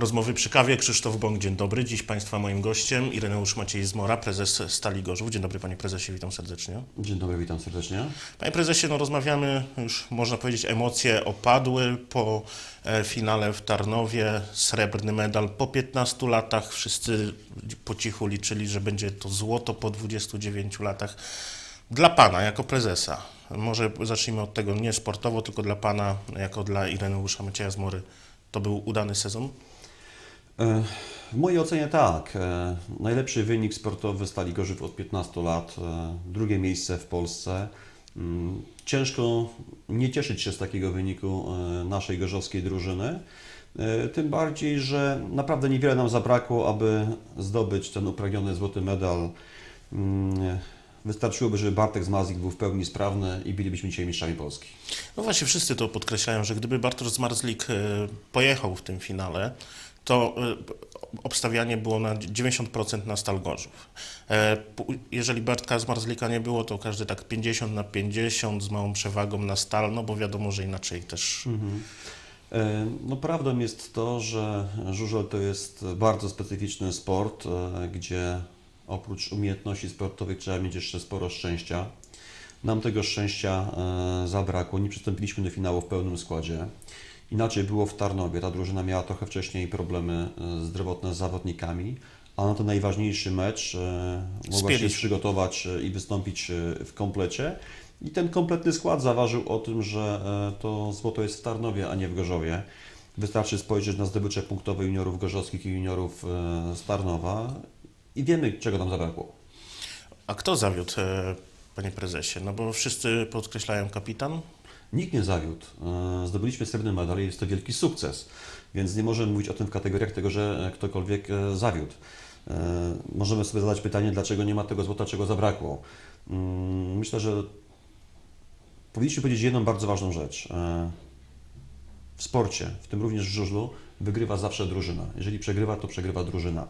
Rozmowy przy kawie. Krzysztof Bąk, dzień dobry. Dziś Państwa moim gościem Ireneusz Maciej Zmora, prezes Stali Gorzów. Dzień dobry Panie Prezesie, witam serdecznie. Dzień dobry, witam serdecznie. Panie Prezesie, no rozmawiamy, już można powiedzieć emocje opadły po e, finale w Tarnowie. Srebrny medal po 15 latach. Wszyscy po cichu liczyli, że będzie to złoto po 29 latach. Dla Pana jako prezesa, może zacznijmy od tego nie sportowo, tylko dla Pana, jako dla Ireneusza Macieja Zmory, to był udany sezon? E, W mojej ocenie tak. E, Najlepszy wynik sportowy Stali Gorzów od 15 lat, e, drugie miejsce w Polsce. Mm, Ciężko nie cieszyć się z takiego wyniku naszej gorzowskiej drużyny. Tym bardziej, że naprawdę niewiele nam zabrakło, aby zdobyć ten upragniony złoty medal. Mm, Wystarczyłoby, żeby Bartek Zmazik był w pełni sprawny i bylibyśmy dzisiaj mistrzami Polski. No właśnie, wszyscy to podkreślają, że gdyby Bartosz Zmarzlik pojechał w tym finale, to e, obstawianie było na 90% na Stal Gorzów. E, Jeżeli Bartka Zmarzlika nie było, to każdy tak 50 na 50 z małą przewagą na Stal, no bo wiadomo, że inaczej też E, No prawdą jest to, że żużel to jest bardzo specyficzny sport, gdzie oprócz umiejętności sportowych trzeba mieć jeszcze sporo szczęścia. Nam tego szczęścia zabrakło, nie przystąpiliśmy do finału w pełnym składzie. Inaczej było w Tarnowie, ta drużyna miała trochę wcześniej problemy e, zdrowotne z zawodnikami, a na ten najważniejszy mecz e, mogła się przygotować e, i wystąpić w komplecie. I ten kompletny skład zaważył o tym, że to złoto jest w Tarnowie, a nie w Gorzowie. Wystarczy spojrzeć na zdobycze punktowe juniorów gorzowskich i juniorów z Tarnowa i wiemy, czego nam zabrakło. A kto zawiódł, panie prezesie? No bo wszyscy podkreślają kapitan. Nikt nie zawiódł. E, Zdobyliśmy srebrny medal i jest to wielki sukces, więc nie możemy mówić o tym w kategoriach tego, że ktokolwiek e, zawiódł. E, Możemy sobie zadać pytanie, dlaczego nie ma tego złota, czego zabrakło. Mm, Myślę, że powinniśmy powiedzieć jedną bardzo ważną rzecz. W sporcie, w tym również w żużlu, wygrywa zawsze drużyna. Jeżeli przegrywa, to przegrywa drużyna.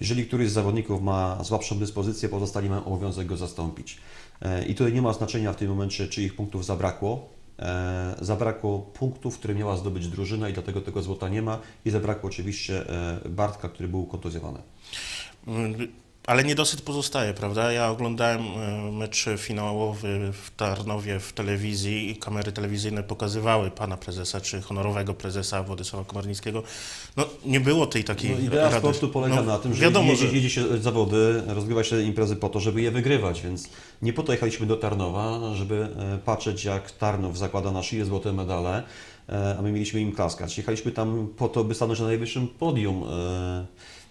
Jeżeli któryś z zawodników ma słabszą dyspozycję, pozostali mają obowiązek go zastąpić. I tutaj nie ma znaczenia w tym momencie, czyich punktów zabrakło. E, Zabrakło punktów, które miała zdobyć drużyna i dlatego tego złota nie ma. I zabrakło oczywiście e, Bartka, który był kontuzjowany. Ale niedosyt pozostaje, prawda? Ja oglądałem e, mecz finałowy w Tarnowie w telewizji i kamery telewizyjne pokazywały pana prezesa, czy honorowego prezesa Władysława Komarnickiego. No nie było tej takiej No, idea rady. sportu polega No, na tym, że wiadomo, jedzie, że jedzie się zawody, rozgrywa się imprezy po to, żeby je wygrywać, więc nie po to jechaliśmy do Tarnowa, żeby e, patrzeć jak Tarnów zakłada na szyję złote medale, e, a my mieliśmy im klaskać. Jechaliśmy tam po to, by stanąć na najwyższym podium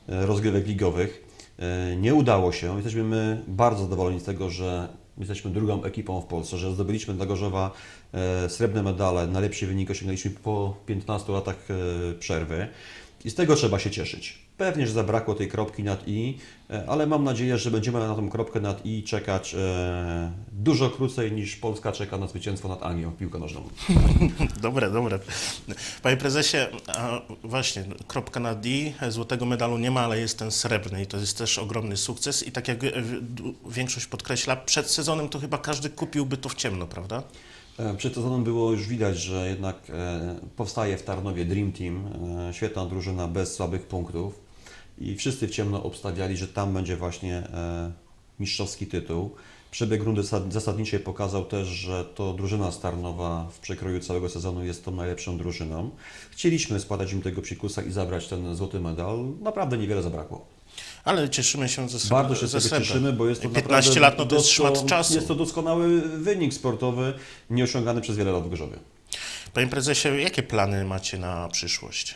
rozgrywek ligowych. E, Nie udało się. Jesteśmy my bardzo zadowoleni z tego, że jesteśmy drugą ekipą w Polsce, że zdobyliśmy dla Gorzowa e, srebrne medale. Najlepszy wynik osiągnęliśmy po 15 latach e, przerwy. I z tego trzeba się cieszyć. Pewnie, że zabrakło tej kropki nad i, e, ale mam nadzieję, że będziemy na tą kropkę nad i czekać e, dużo krócej niż Polska czeka na zwycięstwo nad Anglią w piłkę nożną. Dobre, dobre. Panie prezesie, właśnie, kropka na D, złotego medalu nie ma, ale jest ten srebrny i to jest też ogromny sukces i tak jak e, większość podkreśla, przed sezonem to chyba każdy kupiłby to w ciemno, prawda? E, Przed sezonem było już widać, że jednak powstaje w Tarnowie Dream Team, świetna drużyna bez słabych punktów i wszyscy w ciemno obstawiali, że tam będzie właśnie e, mistrzowski tytuł. Przebieg rundy zasad- zasadniczej pokazał też, że to drużyna z Tarnowa w przekroju całego sezonu jest tą najlepszą drużyną. Chcieliśmy składać im tego psikusa i zabrać ten złoty medal. Naprawdę niewiele zabrakło. Ale cieszymy się ze, Bardzo się ze tego srebra. cieszymy, bo jest to 15 naprawdę lat no to jest szmat czasu. Jest to doskonały wynik sportowy, nieosiągany przez wiele lat w Gorzowie. Panie prezesie, jakie plany macie na przyszłość?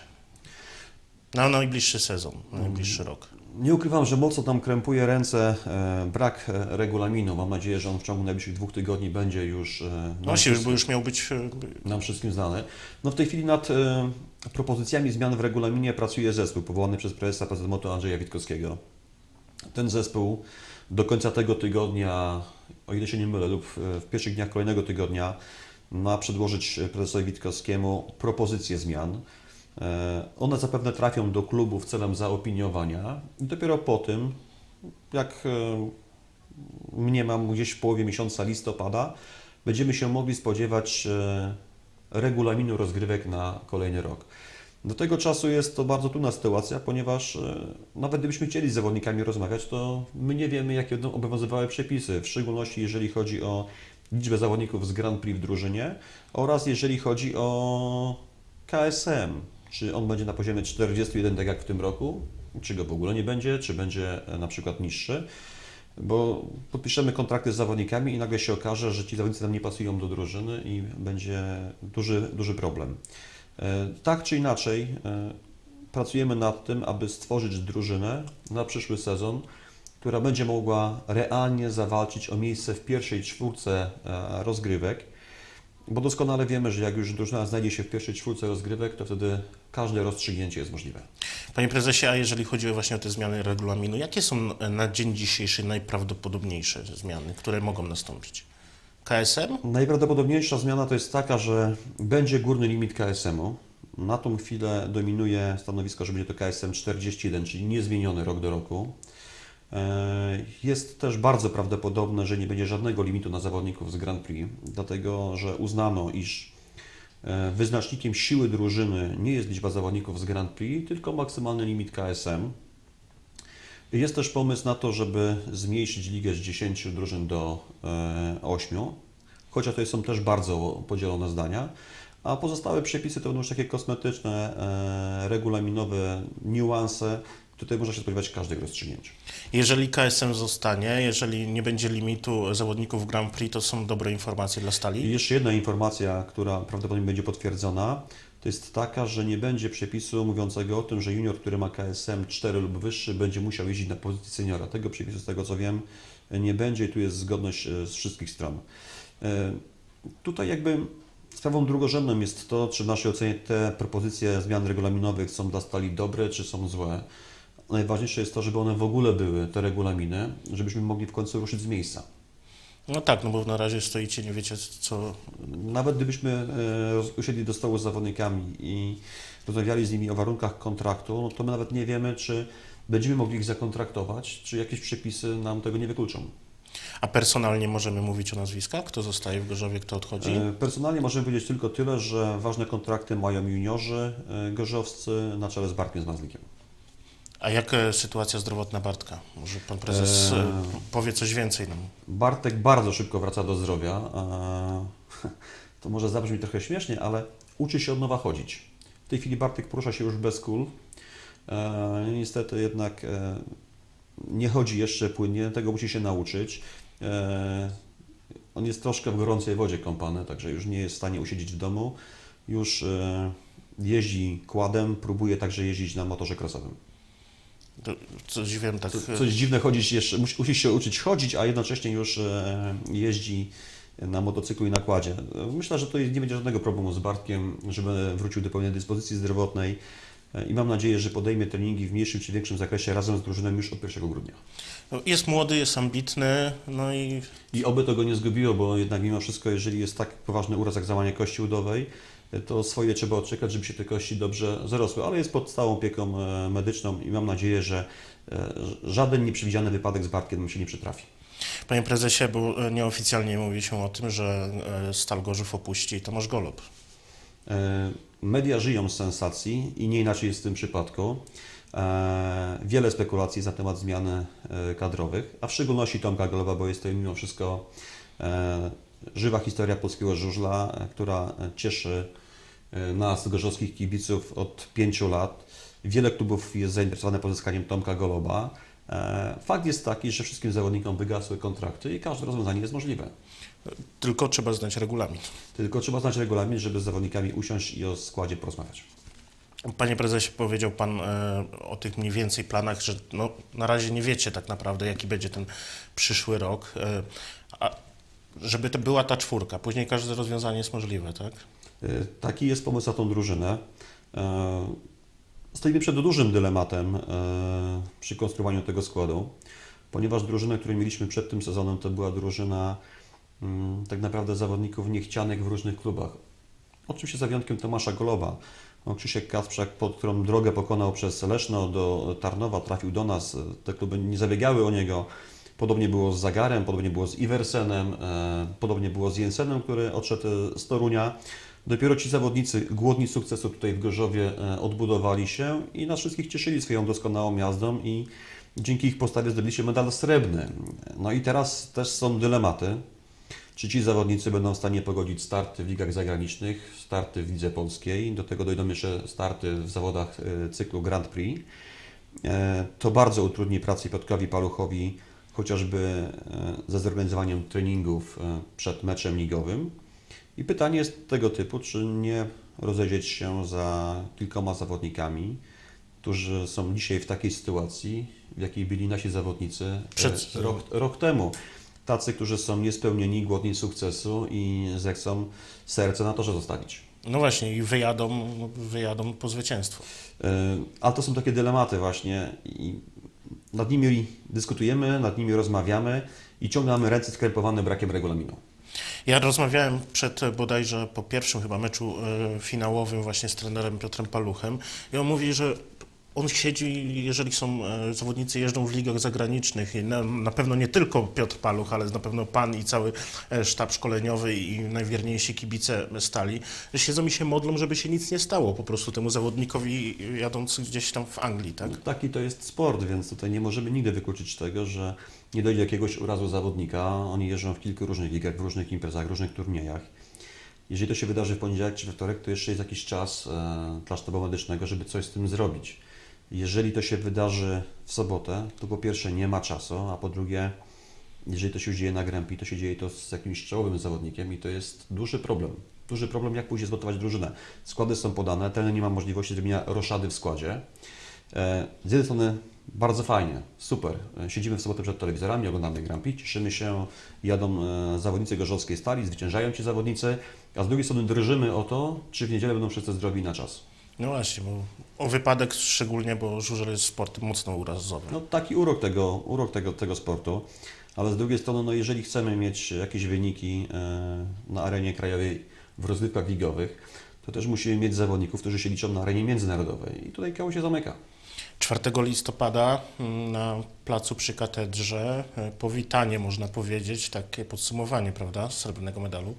Na najbliższy sezon, na najbliższy rok. Nie ukrywam, że mocno tam krępuje ręce e, brak e, regulaminu. Mam nadzieję, że on w ciągu najbliższych dwóch tygodni będzie już e, nam, Właśnie, już, bo wszystkim, już miał być e, nam wszystkim znany. No w tej chwili nad e, propozycjami zmian w regulaminie pracuje zespół powołany przez prezesa PZMOTO Andrzeja Witkowskiego. Ten zespół do końca tego tygodnia, o ile się nie mylę, lub w- w pierwszych dniach kolejnego tygodnia ma przedłożyć prezesowi Witkowskiemu propozycje zmian. E, One zapewne trafią do klubów celem zaopiniowania i dopiero po tym, jak e, mniemam gdzieś w połowie miesiąca listopada, będziemy się mogli spodziewać e, regulaminu rozgrywek na kolejny rok. Do tego czasu jest to bardzo trudna sytuacja, ponieważ nawet gdybyśmy chcieli z zawodnikami rozmawiać, to my nie wiemy, jakie będą obowiązywały przepisy, w szczególności jeżeli chodzi o liczbę zawodników z Grand Prix w drużynie oraz jeżeli chodzi o KSM. Czy on będzie na poziomie 41, tak jak w tym roku, czy go w ogóle nie będzie, czy będzie e, na przykład niższy. Bo podpiszemy kontrakty z zawodnikami i nagle się okaże, że ci zawodnicy nam nie pasują do drużyny i będzie duży, duży problem. E, Tak czy inaczej, e, pracujemy nad tym, aby stworzyć drużynę na przyszły sezon, która będzie mogła realnie zawalczyć o miejsce w pierwszej czwórce rozgrywek, bo doskonale wiemy, że jak już drużyna znajdzie się w pierwszej czwórce rozgrywek, to wtedy każde rozstrzygnięcie jest możliwe. Panie prezesie, a jeżeli chodzi właśnie o te zmiany regulaminu, jakie są na dzień dzisiejszy najprawdopodobniejsze zmiany, które mogą nastąpić? KSM? Najprawdopodobniejsza zmiana to jest taka, że będzie górny limit KSM-u. Na tą chwilę dominuje stanowisko, że będzie to KSM 41, czyli niezmieniony rok do roku. E, Jest też bardzo prawdopodobne, że nie będzie żadnego limitu na zawodników z Grand Prix, dlatego że uznano, iż e, wyznacznikiem siły drużyny nie jest liczba zawodników z Grand Prix, tylko maksymalny limit KSM. Jest też pomysł na to, żeby zmniejszyć ligę z 10 drużyn do e, 8, chociaż to są też bardzo podzielone zdania. A pozostałe przepisy to będą już takie kosmetyczne, e, regulaminowe niuanse. Tutaj można się spodziewać każdych rozstrzygnięć. Jeżeli KSM zostanie, jeżeli nie będzie limitu zawodników Grand Prix, to są dobre informacje dla I Stali? jeszcze jedna informacja, która prawdopodobnie będzie potwierdzona, to jest taka, że nie będzie przepisu mówiącego o tym, że junior, który ma KSM 4 lub wyższy, będzie musiał jeździć na pozycji seniora. Tego przepisu, z tego co wiem, nie będzie i tu jest zgodność e, z wszystkich stron. E, Tutaj jakby sprawą drugorzędną jest to, czy w naszej ocenie te propozycje zmian regulaminowych są dla stali dobre, czy są złe. Najważniejsze jest to, żeby one w ogóle były, te regulaminy, żebyśmy mogli w końcu ruszyć z miejsca. No tak, no bo na razie stoicie, nie wiecie co... Nawet gdybyśmy e, usiedli do stołu z zawodnikami i rozmawiali z nimi o warunkach kontraktu, no to my nawet nie wiemy, czy będziemy mogli ich zakontraktować, czy jakieś przepisy nam tego nie wykluczą. A personalnie możemy mówić o nazwiskach? Kto zostaje w Gorzowie, kto odchodzi? E, Personalnie możemy powiedzieć tylko tyle, że ważne kontrakty mają juniorzy e, gorzowscy na czele z Bartkiem Zmazlikiem. A jaka sytuacja zdrowotna Bartka? Może pan prezes Eee. e, powie coś więcej nam? Bartek bardzo szybko wraca do zdrowia. e, To może zabrzmi trochę śmiesznie, ale uczy się od nowa chodzić. W tej chwili Bartek porusza się już bez kul. E, Niestety jednak e, nie chodzi jeszcze płynnie, tego musi się nauczyć. E, On jest troszkę w gorącej wodzie kąpany, także już nie jest w stanie usiedzieć w domu. Już e, jeździ kładem, próbuje także jeździć na motorze crossowym. Coś wiem, tak... Co- e, Coś dziwne chodzić jeszcze, musi, musi się uczyć chodzić, a jednocześnie już e, jeździ na motocyklu i nakładzie. Myślę, że tutaj nie będzie żadnego problemu z Bartkiem, żeby wrócił do pełnej dyspozycji zdrowotnej e, i mam nadzieję, że podejmie treningi w mniejszym czy większym zakresie razem z drużyną już od 1 grudnia. no, Jest młody, jest ambitny, no i I oby to go nie zgubiło, bo jednak mimo wszystko, jeżeli jest tak poważny uraz jak załamanie kości udowej, to swoje trzeba odczekać, żeby się te kości dobrze zarosły, ale jest pod stałą opieką e, medyczną i mam nadzieję, że e, żaden nieprzewidziany wypadek z Bartkiem mu się nie przytrafi. panie prezesie, bo e, nieoficjalnie mówi się o tym, że Stal Gorzów opuści Tomasz Golob. E, Media żyją z sensacji i nie inaczej jest w tym przypadku. Wiele spekulacji na temat zmian kadrowych, a w szczególności Tomka Goloba, bo jest to mimo wszystko żywa historia polskiego żużla, która cieszy nas, gorzowskich kibiców od pięciu lat. Wiele klubów jest zainteresowanych pozyskaniem Tomka Goloba. E, Fakt jest taki, że wszystkim zawodnikom wygasły kontrakty i każde rozwiązanie jest możliwe. Tylko trzeba znać regulamin. Tylko trzeba znać regulamin, żeby z zawodnikami usiąść i o składzie porozmawiać. Panie prezesie, powiedział Pan e, o tych mniej więcej planach, że no, na razie nie wiecie tak naprawdę, jaki będzie ten przyszły rok. E, a żeby to była ta czwórka, później każde rozwiązanie jest możliwe, tak? Y, Taki jest pomysł na tą drużynę. E, Stoimy przed dużym dylematem e, przy konstruowaniu tego składu, ponieważ drużyna, którą mieliśmy przed tym sezonem, to była drużyna mm, tak naprawdę zawodników niechcianych w różnych klubach. Oczywiście za wyjątkiem Tomasza Goloba. No, Krzysiek Kasprzak, pod którą drogę pokonał przez Leszno do Tarnowa, trafił do nas. Te kluby nie zabiegały o niego. Podobnie było z Zagarem, podobnie było z Iversenem, e, podobnie było z Jensenem, który odszedł z Torunia. Dopiero ci zawodnicy głodni sukcesu tutaj w Gorzowie e, odbudowali się i nas wszystkich cieszyli swoją doskonałą jazdą i dzięki ich postawie zdobyliście medal srebrny. No i teraz też są dylematy. Czy ci zawodnicy będą w stanie pogodzić starty w ligach zagranicznych, starty w lidze polskiej, do tego dojdą jeszcze starty w zawodach e, cyklu Grand Prix. E, To bardzo utrudni pracę Piotrowi Paluchowi, chociażby ze zorganizowaniem treningów przed meczem ligowym. I pytanie jest tego typu, czy nie rozejrzeć się za kilkoma zawodnikami, którzy są dzisiaj w takiej sytuacji, w jakiej byli nasi zawodnicy e, Przed- rok, rok temu. Tacy, którzy są niespełnieni, głodni sukcesu i zechcą serce na torze zostawić. No właśnie, i wyjadą, wyjadą po zwycięstwo. E, Ale to są takie dylematy właśnie i nad nimi dyskutujemy, nad nimi rozmawiamy i ciągle mamy ręce skrępowane brakiem regulaminu. Ja rozmawiałem przed e, bodajże po pierwszym chyba meczu e, finałowym właśnie z trenerem Piotrem Paluchem i on mówi, że on siedzi, jeżeli są e, zawodnicy jeżdżą w ligach zagranicznych na, na pewno nie tylko Piotr Paluch, ale na pewno pan i cały e, sztab szkoleniowy i najwierniejsi kibice stali, siedzą i się modlą, żeby się nic nie stało po prostu temu zawodnikowi jadąc gdzieś tam w Anglii, tak? Taki to jest sport, więc tutaj nie możemy nigdy wykluczyć tego, że nie dojdzie do jakiegoś urazu zawodnika. Oni jeżdżą w kilku różnych ligach, w różnych imprezach, w różnych turniejach. Jeżeli to się wydarzy w poniedziałek czy we wtorek, to jeszcze jest jakiś czas e, dla sztabu medycznego, żeby coś z tym zrobić. Jeżeli to się wydarzy w sobotę, to po pierwsze nie ma czasu, a po drugie, jeżeli to się dzieje na Prix, to się dzieje to z jakimś czołowym zawodnikiem i to jest duży problem. Duży problem, jak później zgotować drużynę. Składy są podane, trener nie ma możliwości zrobienia roszady w składzie. E, Z jednej strony bardzo fajnie, super. E, Siedzimy w sobotę przed telewizorami, oglądamy Grand Prix, cieszymy się, jadą e, zawodnicy gorzowskiej stali, zwyciężają ci zawodnicy, a z drugiej strony drżymy o to, czy w niedzielę będą wszyscy zdrowi na czas. No właśnie, bo o wypadek szczególnie, bo żużel jest sportem mocno urazowy. No taki urok tego, urok tego, tego sportu, ale z drugiej strony, no jeżeli chcemy mieć jakieś wyniki e, na arenie krajowej w rozgrywkach ligowych, to też musimy mieć zawodników, którzy się liczą na arenie międzynarodowej i tutaj koło się zamyka. 4 listopada mm, na placu przy katedrze e, powitanie, można powiedzieć, takie podsumowanie, prawda, srebrnego medalu.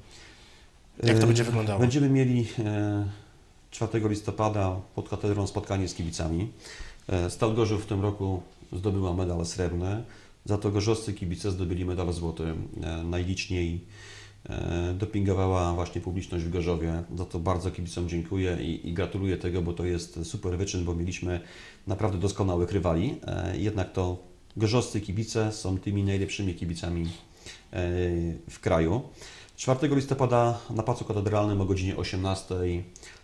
Jak to E, będzie wyglądało? Będziemy mieli 4 listopada pod katedrą spotkanie z kibicami. E, Stal Gorzów w tym roku zdobyła medal srebrny, za to gorzowscy kibice zdobyli medal złoty. E, Najliczniej e, dopingowała właśnie publiczność w Gorzowie. Za to bardzo kibicom dziękuję i, i gratuluję tego, bo to jest super wyczyn, bo mieliśmy naprawdę doskonałych rywali. E, Jednak to gorzowscy kibice są tymi najlepszymi kibicami e, w kraju. 4 listopada na Placu Katedralnym o godzinie 18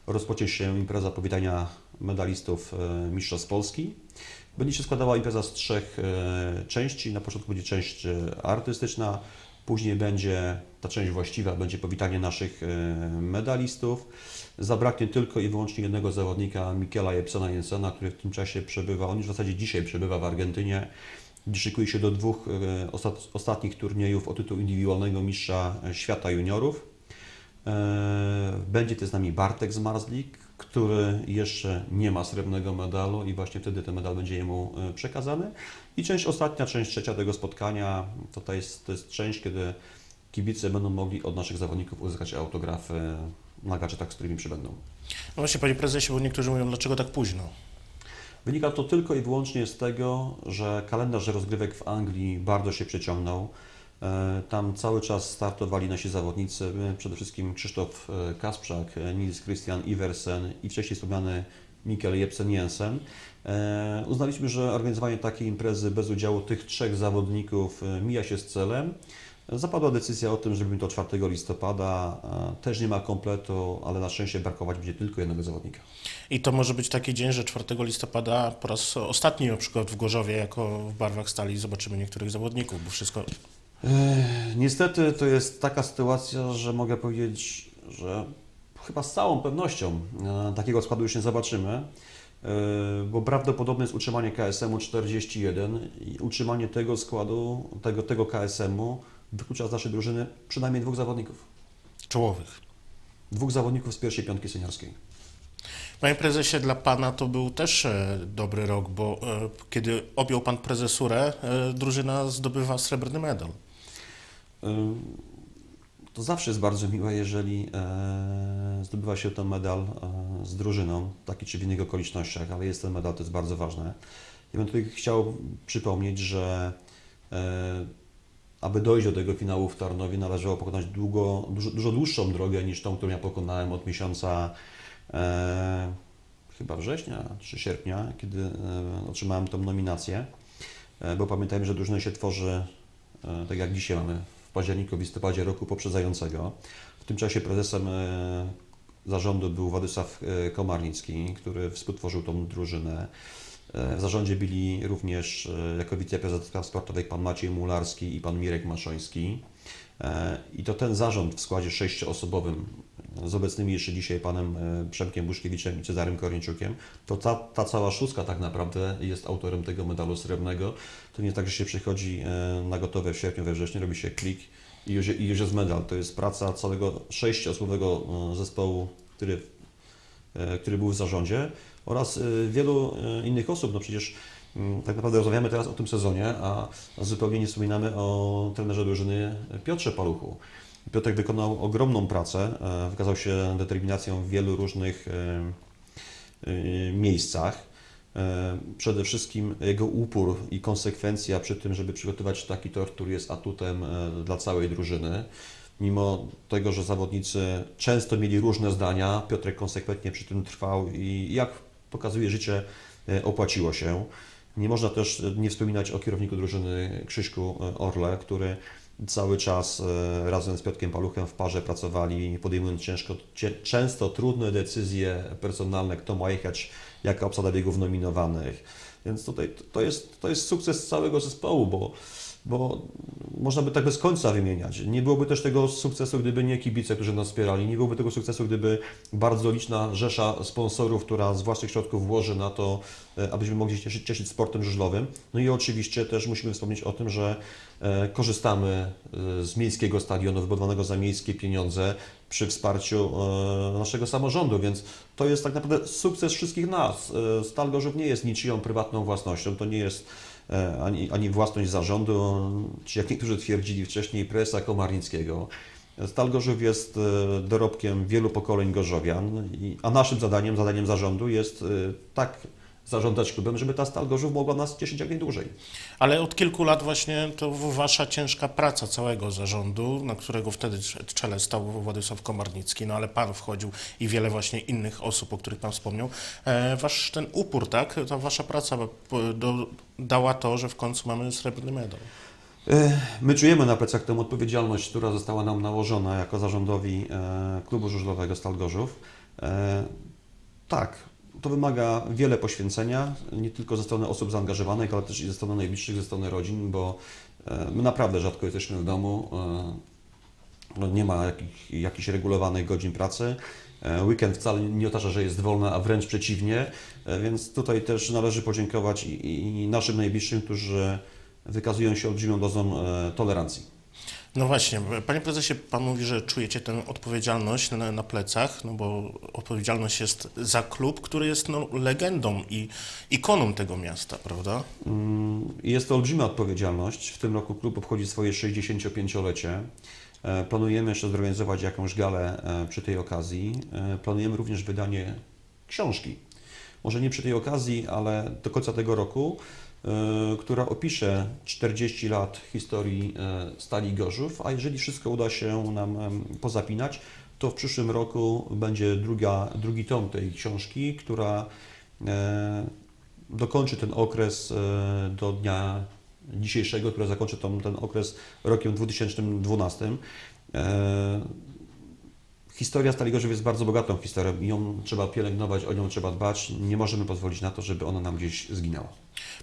rozpocznie się impreza powitania medalistów e, Mistrzostw Polski. Będzie się składała impreza z trzech e, części. Na początku będzie część e, artystyczna, później będzie ta część właściwa, będzie powitanie naszych medalistów. Zabraknie tylko i wyłącznie jednego zawodnika, Mikiela Jepsena Jensena, który w tym czasie przebywa, on już w zasadzie dzisiaj przebywa w Argentynie, szykuje się do dwóch ostat, ostatnich turniejów o tytuł indywidualnego mistrza świata juniorów. E, Będzie też z nami Bartek z Marslik, który jeszcze nie ma srebrnego medalu i właśnie wtedy ten medal będzie jemu e, przekazany. I część ostatnia, część trzecia tego spotkania, to, to, jest, to jest część, kiedy kibice będą mogli od naszych zawodników uzyskać autografy na gadżetach, z którymi przybędą. No właśnie, panie prezesie, bo niektórzy mówią, dlaczego tak późno? Wynika to tylko i wyłącznie z tego, że kalendarz rozgrywek w Anglii bardzo się przeciągnął. E, Tam cały czas startowali nasi zawodnicy, przede wszystkim Krzysztof e, Kasprzak, e, Nils Christian Iversen i wcześniej wspomniany Mikkel Jepsen Jensen. Uznaliśmy, że organizowanie takiej imprezy bez udziału tych trzech zawodników mija się z celem. Zapadła decyzja o tym, że robimy to 4 listopada. Też nie ma kompletu, ale na szczęście brakować będzie tylko jednego zawodnika. I to może być taki dzień, że 4 listopada po raz ostatni na przykład w Gorzowie, jako w barwach stali, zobaczymy niektórych zawodników, bo wszystko... Niestety to jest taka sytuacja, że mogę powiedzieć, że chyba z całą pewnością e, takiego składu już nie zobaczymy, e, bo prawdopodobne jest utrzymanie KSM-u 41 i utrzymanie tego składu, tego, tego KSM-u wyklucza z naszej drużyny przynajmniej dwóch zawodników. czołowych. Dwóch zawodników z pierwszej piątki seniorskiej. Panie prezesie, dla pana to był też e, dobry rok, bo kiedy objął pan prezesurę, drużyna zdobywa srebrny medal. To zawsze jest bardzo miłe, jeżeli e, zdobywa się ten medal e, z drużyną, w takich czy w innych okolicznościach, ale jest ten medal, to jest bardzo ważne. Ja bym tutaj chciał przypomnieć, że e, aby dojść do tego finału w Tarnowie należało pokonać długo, dużo, dużo dłuższą drogę niż tą, którą ja pokonałem od miesiąca e, chyba września czy sierpnia, kiedy e, otrzymałem tą nominację. E, bo pamiętajmy, że drużynę się tworzy, e, tak jak dzisiaj mamy, w październiku, w listopadzie roku poprzedzającego. W tym czasie prezesem e, zarządu był Władysław e, Komarnicki, który współtworzył tą drużynę. E, W zarządzie byli również jako wiceprezes sportowych pan Maciej Mularski i pan Mirek Maszoński. I to ten zarząd w składzie sześcioosobowym z obecnymi jeszcze dzisiaj panem e, Przemkiem Buszkiewiczem i Cezarym Kornieńczukiem, to ta, ta cała szóstka tak naprawdę jest autorem tego medalu srebrnego. To nie tak, że się przychodzi e, na gotowe w sierpniu, we wrześniu, robi się klik i już, i już jest medal. To jest praca całego sześcioosobowego e, zespołu, który który był w zarządzie oraz wielu innych osób. No przecież mm, tak naprawdę rozmawiamy teraz o tym sezonie, a zupełnie nie wspominamy o trenerze drużyny Piotrze Paluchu. Piotrek wykonał ogromną pracę, e, wykazał się determinacją w wielu różnych e, e, miejscach. Przede wszystkim jego upór i konsekwencja przy tym, żeby przygotować taki tor, który jest atutem dla całej drużyny. Mimo tego, że zawodnicy często mieli różne zdania, Piotrek konsekwentnie przy tym trwał i jak pokazuje życie, opłaciło się. Nie można też nie wspominać o kierowniku drużyny Krzyśku Orle, który cały czas e, razem z Piotrkiem Paluchem w parze pracowali, podejmując ciężko, często trudne decyzje personalne, kto ma jechać, jaka obsada biegów nominowanych. Więc tutaj to jest, to jest sukces całego zespołu, bo, bo można by tak bez końca wymieniać. Nie byłoby też tego sukcesu, gdyby nie kibice, którzy nas wspierali. Nie byłoby tego sukcesu, gdyby bardzo liczna rzesza sponsorów, która z własnych środków włoży na to, e, abyśmy mogli się cieszyć, cieszyć sportem żużlowym. No i oczywiście też musimy wspomnieć o tym, że e, korzystamy e, z miejskiego stadionu wybudowanego za miejskie pieniądze przy wsparciu naszego samorządu, więc to jest tak naprawdę sukces wszystkich nas. Stal Gorzów nie jest niczyją prywatną własnością, to nie jest ani, ani własność zarządu, czy jak niektórzy twierdzili wcześniej, presa Komarnickiego. Stal Gorzów jest e, dorobkiem wielu pokoleń gorzowian, a naszym zadaniem, zadaniem zarządu jest e, tak zarządzać klubem, żeby ta Stal Gorzów mogła nas cieszyć jak najdłużej. Ale od kilku lat właśnie to wasza ciężka praca całego zarządu, na którego wtedy w czele stał Władysław Komarnicki, no ale pan wchodził i wiele właśnie innych osób, o których pan wspomniał. E, wasz ten upór, tak, ta wasza praca do, dała to, że w końcu mamy srebrny medal. E, My czujemy na plecach tę odpowiedzialność, która została nam nałożona jako zarządowi e, klubu żużlowego Stal Gorzów. Tak, to wymaga wiele poświęcenia, nie tylko ze strony osób zaangażowanych, ale też i ze strony najbliższych, ze strony rodzin, bo e, my naprawdę rzadko jesteśmy w domu. e, No nie ma jakich, jakichś regulowanych godzin pracy. E, Weekend wcale nie otacza, że jest wolny, a wręcz przeciwnie. Więc tutaj też należy podziękować i, i naszym najbliższym, którzy wykazują się olbrzymią dozą tolerancji. No właśnie, panie prezesie, pan mówi, że czujecie tę odpowiedzialność na, na plecach, no bo odpowiedzialność jest za klub, który jest no, legendą i ikoną tego miasta, prawda? Mm, Jest to olbrzymia odpowiedzialność. W tym roku klub obchodzi swoje 65-lecie. E, Planujemy jeszcze zorganizować jakąś galę e, przy tej okazji. E, Planujemy również wydanie książki. Może nie przy tej okazji, ale do końca tego roku, e, która opisze 40 lat historii e, Stali Gorzów, a jeżeli wszystko uda się nam pozapinać, to w przyszłym roku będzie druga, drugi tom tej książki, która e, dokończy ten okres do dnia dzisiejszego, który zakończy tą, ten okres rokiem 2012. Historia Stali Gorzów jest bardzo bogatą historią i ją trzeba pielęgnować, o nią trzeba dbać. Nie możemy pozwolić na to, żeby ona nam gdzieś zginęła.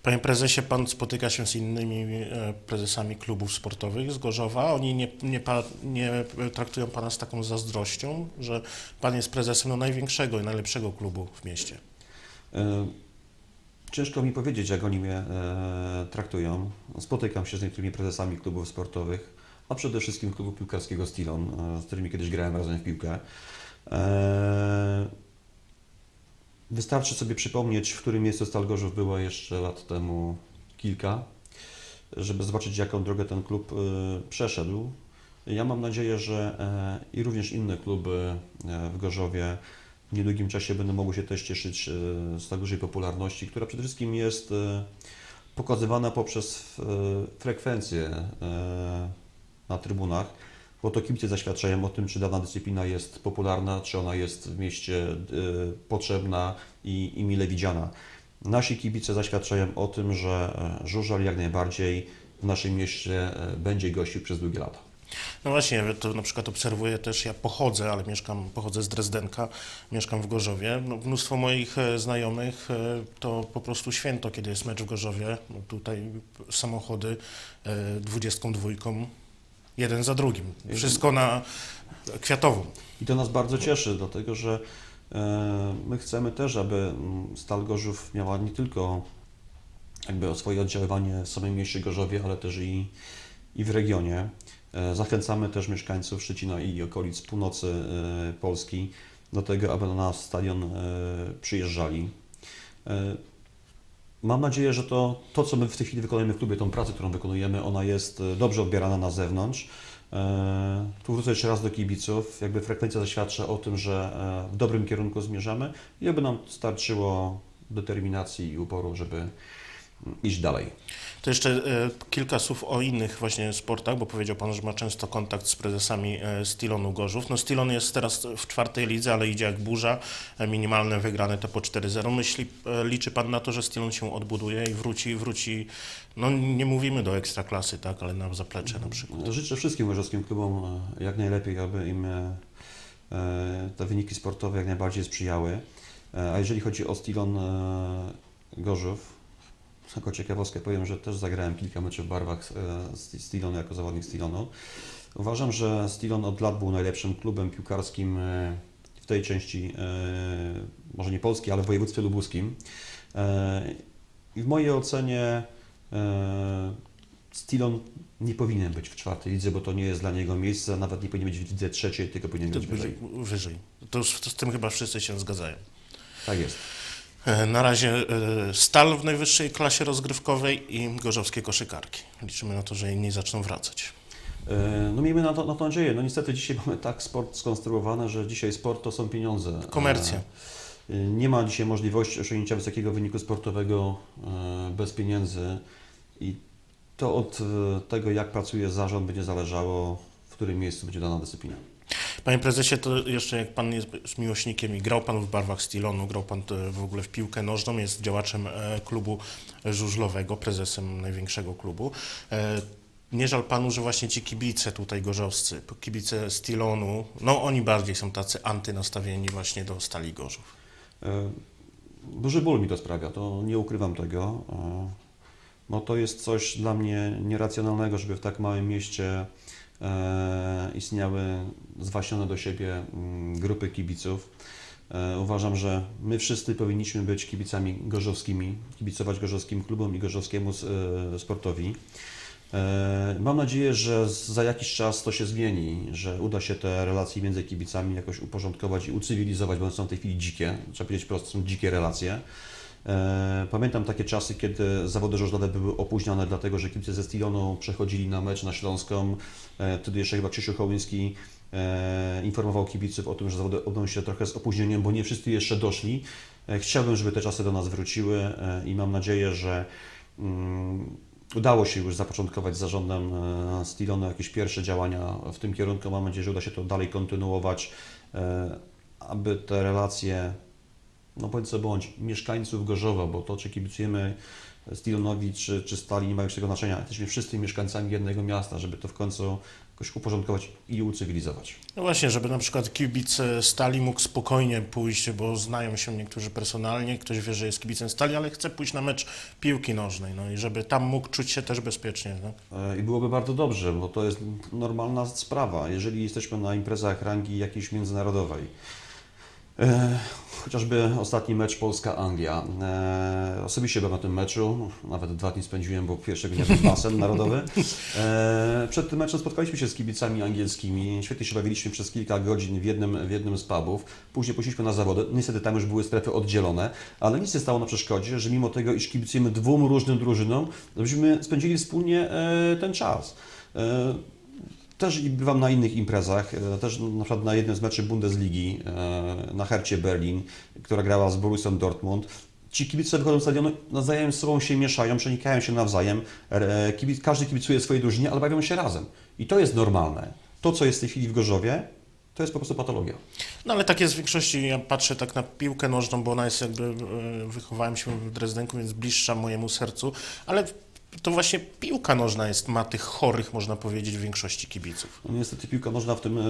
Panie prezesie, pan spotyka się z innymi e, prezesami klubów sportowych z Gorzowa. Oni nie, nie, nie traktują pana z taką zazdrością, że pan jest prezesem no, największego i najlepszego klubu w mieście. E, Ciężko mi powiedzieć, jak oni mnie e, traktują. Spotykam się z niektórymi prezesami klubów sportowych, a przede wszystkim klubu piłkarskiego Stilon, e, z którymi kiedyś grałem razem w piłkę. E, wystarczy sobie przypomnieć, w którym miejscu Stal Gorzów była jeszcze lat temu kilka, żeby zobaczyć, jaką drogę ten klub e, przeszedł. Ja mam nadzieję, że i również inne kluby w Gorzowie w niedługim czasie będą mogły się też cieszyć z tak dużej popularności, która przede wszystkim jest pokazywana poprzez frekwencję na trybunach, bo to kibice zaświadczają o tym, czy dana dyscyplina jest popularna, czy ona jest w mieście e, potrzebna i, i mile widziana. Nasi kibice zaświadczają o tym, że e, Żużel jak najbardziej w naszym mieście e, będzie gościł przez długie lata. No właśnie, to na przykład obserwuję też, ja pochodzę, ale mieszkam, pochodzę z Drezdenka, mieszkam w Gorzowie. No, mnóstwo moich znajomych to po prostu święto, kiedy jest mecz w Gorzowie. No, tutaj samochody dwudziestką dwójką, jeden za drugim. Wszystko na kwiatową. I to nas bardzo cieszy, dlatego że e, my chcemy też, aby mm, Stal Gorzów miała nie tylko jakby swoje oddziaływanie w samym mieście Gorzowie, ale też i, i w regionie. E, Zachęcamy też mieszkańców Szczecina i okolic północy e, Polski do tego, aby na nasz stadion przyjeżdżali. Mam nadzieję, że to, to, co my w tej chwili wykonujemy w klubie, tą pracę, którą wykonujemy, ona jest e, dobrze odbierana na zewnątrz. E, Tu wrócę jeszcze raz do kibiców. Jakby frekwencja zaświadcza o tym, że e, w dobrym kierunku zmierzamy i aby nam starczyło determinacji i uporu, żeby iść dalej. To jeszcze e, kilka słów o innych właśnie sportach, bo powiedział Pan, że ma często kontakt z prezesami e, Stilonu Gorzów. No Stilon jest teraz w czwartej lidze, ale idzie jak burza, e, minimalne wygrane te po 4-0. Myśli, e, liczy Pan na to, że Stilon się odbuduje i wróci, wróci, no nie mówimy do ekstraklasy, tak, ale na zaplecze na przykład. Życzę wszystkim łyżowskim klubom e, jak najlepiej, aby im e, e, te wyniki sportowe jak najbardziej sprzyjały. E, A jeżeli chodzi o Stilon e, Gorzów, jako ciekawostkę powiem, że też zagrałem kilka meczów w barwach e, Sti- Stilonu jako zawodnik Stilonu. Uważam, że Stilon od lat był najlepszym klubem piłkarskim e, w tej części, e, może nie Polski, ale w województwie lubuskim. I w mojej ocenie Stilon nie powinien być w czwartej lidze, bo to nie jest dla niego miejsce, nawet nie powinien być w lidze trzeciej, tylko powinien To być wyżej. wyżej. To, to z tym chyba wszyscy się zgadzają. Tak jest. E, Na razie e, Stal w najwyższej klasie rozgrywkowej i gorzowskie koszykarki. Liczymy na to, że inni zaczną wracać. E, No miejmy na to, na to nadzieję. No niestety dzisiaj mamy tak sport skonstruowany, że dzisiaj sport to są pieniądze. Komercja. Nie ma dzisiaj możliwości osiągnięcia wysokiego wyniku sportowego bez pieniędzy i to od tego, jak pracuje zarząd, będzie zależało, w którym miejscu będzie dana dyscyplina. Panie prezesie, to jeszcze jak pan jest miłośnikiem i grał pan w barwach Stilonu, grał pan e, w ogóle w piłkę nożną, jest działaczem e, klubu żużlowego, prezesem największego klubu. E, Nie żal panu, że właśnie ci kibice tutaj gorzowscy, kibice Stilonu, no oni bardziej są tacy antynastawieni właśnie do Stali Gorzów. Duży ból mi to sprawia, to nie ukrywam tego. Bo to jest coś dla mnie nieracjonalnego, żeby w tak małym mieście istniały zwaśnione do siebie mm, grupy kibiców. E, Uważam, że my wszyscy powinniśmy być kibicami gorzowskimi, kibicować gorzowskim klubom i gorzowskiemu e, sportowi. E, Mam nadzieję, że za jakiś czas to się zmieni, że uda się te relacje między kibicami jakoś uporządkować i ucywilizować, bo są w tej chwili dzikie. Trzeba powiedzieć prosto, są dzikie relacje. E, Pamiętam takie czasy, kiedy zawody żużlowe były opóźnione, dlatego że kibice ze Stilonu przechodzili na mecz na Śląską. E, Wtedy jeszcze chyba Krzysiu Hołyński e, informował kibiców o tym, że zawody odbędą się trochę z opóźnieniem, bo nie wszyscy jeszcze doszli. Chciałbym, żeby te czasy do nas wróciły i mam nadzieję, że mm, Udało się już zapoczątkować z zarządem Stilonu jakieś pierwsze działania w tym kierunku. Mam nadzieję, że uda się to dalej kontynuować, aby te relacje, no bądź co bądź, mieszkańców Gorzowa, bo to czy kibicujemy Stilonowi czy, czy Stali nie ma już tego znaczenia. Jesteśmy wszyscy mieszkańcami jednego miasta, żeby to w końcu jakoś uporządkować i ucywilizować. No właśnie, żeby na przykład kibic Stali mógł spokojnie pójść, bo znają się niektórzy personalnie, ktoś wie, że jest kibicem Stali, ale chce pójść na mecz piłki nożnej, no i żeby tam mógł czuć się też bezpiecznie. Tak? E, I byłoby bardzo dobrze, bo to jest normalna sprawa, jeżeli jesteśmy na imprezach rangi jakiejś międzynarodowej. E, chociażby ostatni mecz Polska-Anglia. E, osobiście byłem na tym meczu, nawet dwa dni spędziłem, bo pierwszego dnia był basen narodowy. E, przed tym meczem spotkaliśmy się z kibicami angielskimi, świetnie się bawiliśmy przez kilka godzin w jednym, w jednym z pubów. Później poszliśmy na zawody, niestety tam już były strefy oddzielone, ale nic nie stało na przeszkodzie, że mimo tego, iż kibicujemy dwóm różnym drużynom, żebyśmy spędzili wspólnie e, ten czas. E, Też bywam na innych imprezach, e, też na przykład na jednym z meczy Bundesligi e, na Hercie Berlin, która grała z Borussią Dortmund. Ci kibice wychodzą z stadionu, nawzajem z sobą się mieszają, przenikają się nawzajem. E, Kibic, każdy kibicuje swojej drużynie, ale bawią się razem. I to jest normalne. To, co jest w tej chwili w Gorzowie, to jest po prostu patologia. No ale tak jest w większości, ja patrzę tak na piłkę nożną, bo ona jest jakby, wychowałem się w Drezdenku, więc bliższa mojemu sercu, ale to właśnie piłka nożna jest, ma tych chorych, można powiedzieć, w większości kibiców. No niestety piłka nożna w tym, e,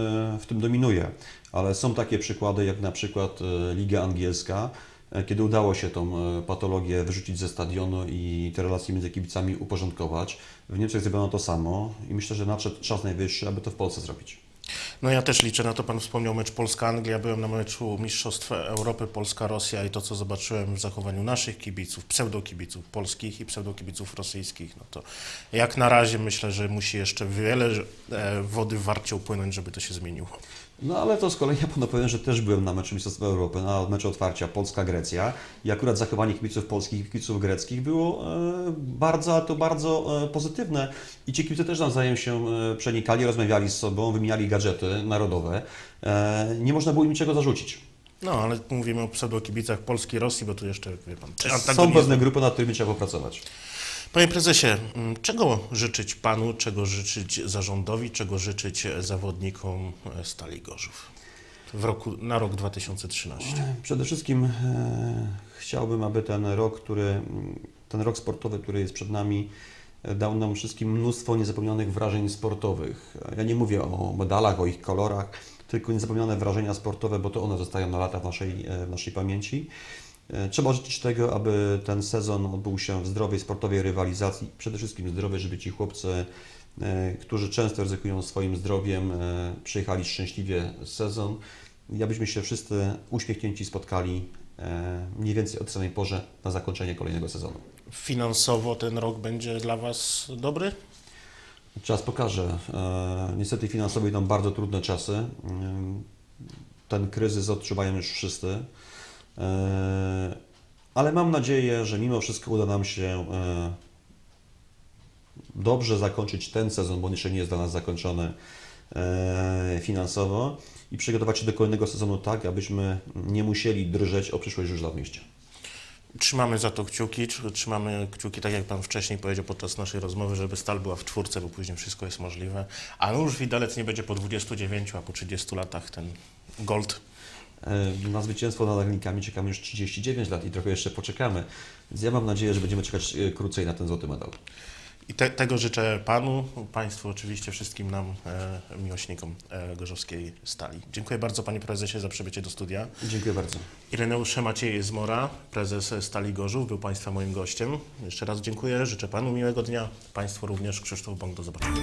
w tym dominuje, ale są takie przykłady, jak na przykład e, Liga Angielska, e, kiedy udało się tą patologię wyrzucić ze stadionu i te relacje między kibicami uporządkować. W Niemczech zrobiono to samo i myślę, że nadszedł czas najwyższy, aby to w Polsce zrobić. No ja też liczę na to, Pan wspomniał mecz Polska-Anglia, byłem na meczu Mistrzostw Europy Polska-Rosja i to, co zobaczyłem w zachowaniu naszych kibiców, pseudokibiców polskich i pseudokibiców rosyjskich, no to jak na razie myślę, że musi jeszcze wiele e, wody w warcie upłynąć, żeby to się zmieniło. No ale to z kolei ja panu powiem, że też byłem na meczu Mistrzostwa Europy, na meczu otwarcia Polska-Grecja i akurat zachowanie kibiców polskich i kibiców greckich było e, bardzo, to bardzo e, pozytywne i ci kibice też nawzajem się e, przenikali, rozmawiali z sobą, wymieniali gadżety narodowe. Nie można było im niczego zarzucić. No, ale mówimy o pseudokibicach Polski, Rosji, bo tu jeszcze, wie Pan, czy Są pewne grupy, nad którymi trzeba popracować. Panie prezesie, m, czego życzyć panu, czego życzyć zarządowi, czego życzyć zawodnikom e, Stali Gorzów w roku, na rok 2013? Przede wszystkim e, chciałbym, aby ten rok, który, ten rok sportowy, który jest przed nami, e, dał nam wszystkim mnóstwo niezapomnianych wrażeń sportowych. Ja nie mówię o medalach, o ich kolorach, tylko niezapomniane wrażenia sportowe, bo to one zostają na lata w naszej, e, w naszej pamięci. E, Trzeba życzyć tego, aby ten sezon odbył się w zdrowej sportowej rywalizacji. Przede wszystkim zdrowej, żeby ci chłopcy, e, którzy często ryzykują swoim zdrowiem, e, przejechali szczęśliwie sezon i abyśmy się wszyscy uśmiechnięci spotkali mniej więcej o tej samej porze na zakończenie kolejnego sezonu. Finansowo ten rok będzie dla was dobry? Czas pokaże. Niestety finansowo idą bardzo trudne czasy. Ten kryzys odczuwają już wszyscy. E, Ale mam nadzieję, że mimo wszystko uda nam się e, dobrze zakończyć ten sezon, bo jeszcze nie jest dla nas zakończony e, finansowo i przygotować się do kolejnego sezonu tak, abyśmy nie musieli drżeć o przyszłość żużla w mieście. Trzymamy za to kciuki, tr- trzymamy kciuki, tak jak Pan wcześniej powiedział podczas naszej rozmowy, żeby Stal była w czwórce, bo później wszystko jest możliwe. A już widelec nie będzie po 29, a po 30 latach ten gold. E, Na zwycięstwo nad Legnikami czekamy już 39 lat i trochę jeszcze poczekamy. Więc ja mam nadzieję, że będziemy czekać e, krócej na ten złoty medal. I te, tego życzę Panu, Państwu, oczywiście wszystkim nam, e, miłośnikom e, gorzowskiej stali. Dziękuję bardzo Panie Prezesie za przybycie do studia. Dziękuję bardzo. Ireneusz Maciej Zmora, prezes Stali Gorzów, był Państwa moim gościem. Jeszcze raz dziękuję, życzę Panu miłego dnia, Państwu również. Krzysztof Bąk, do zobaczenia.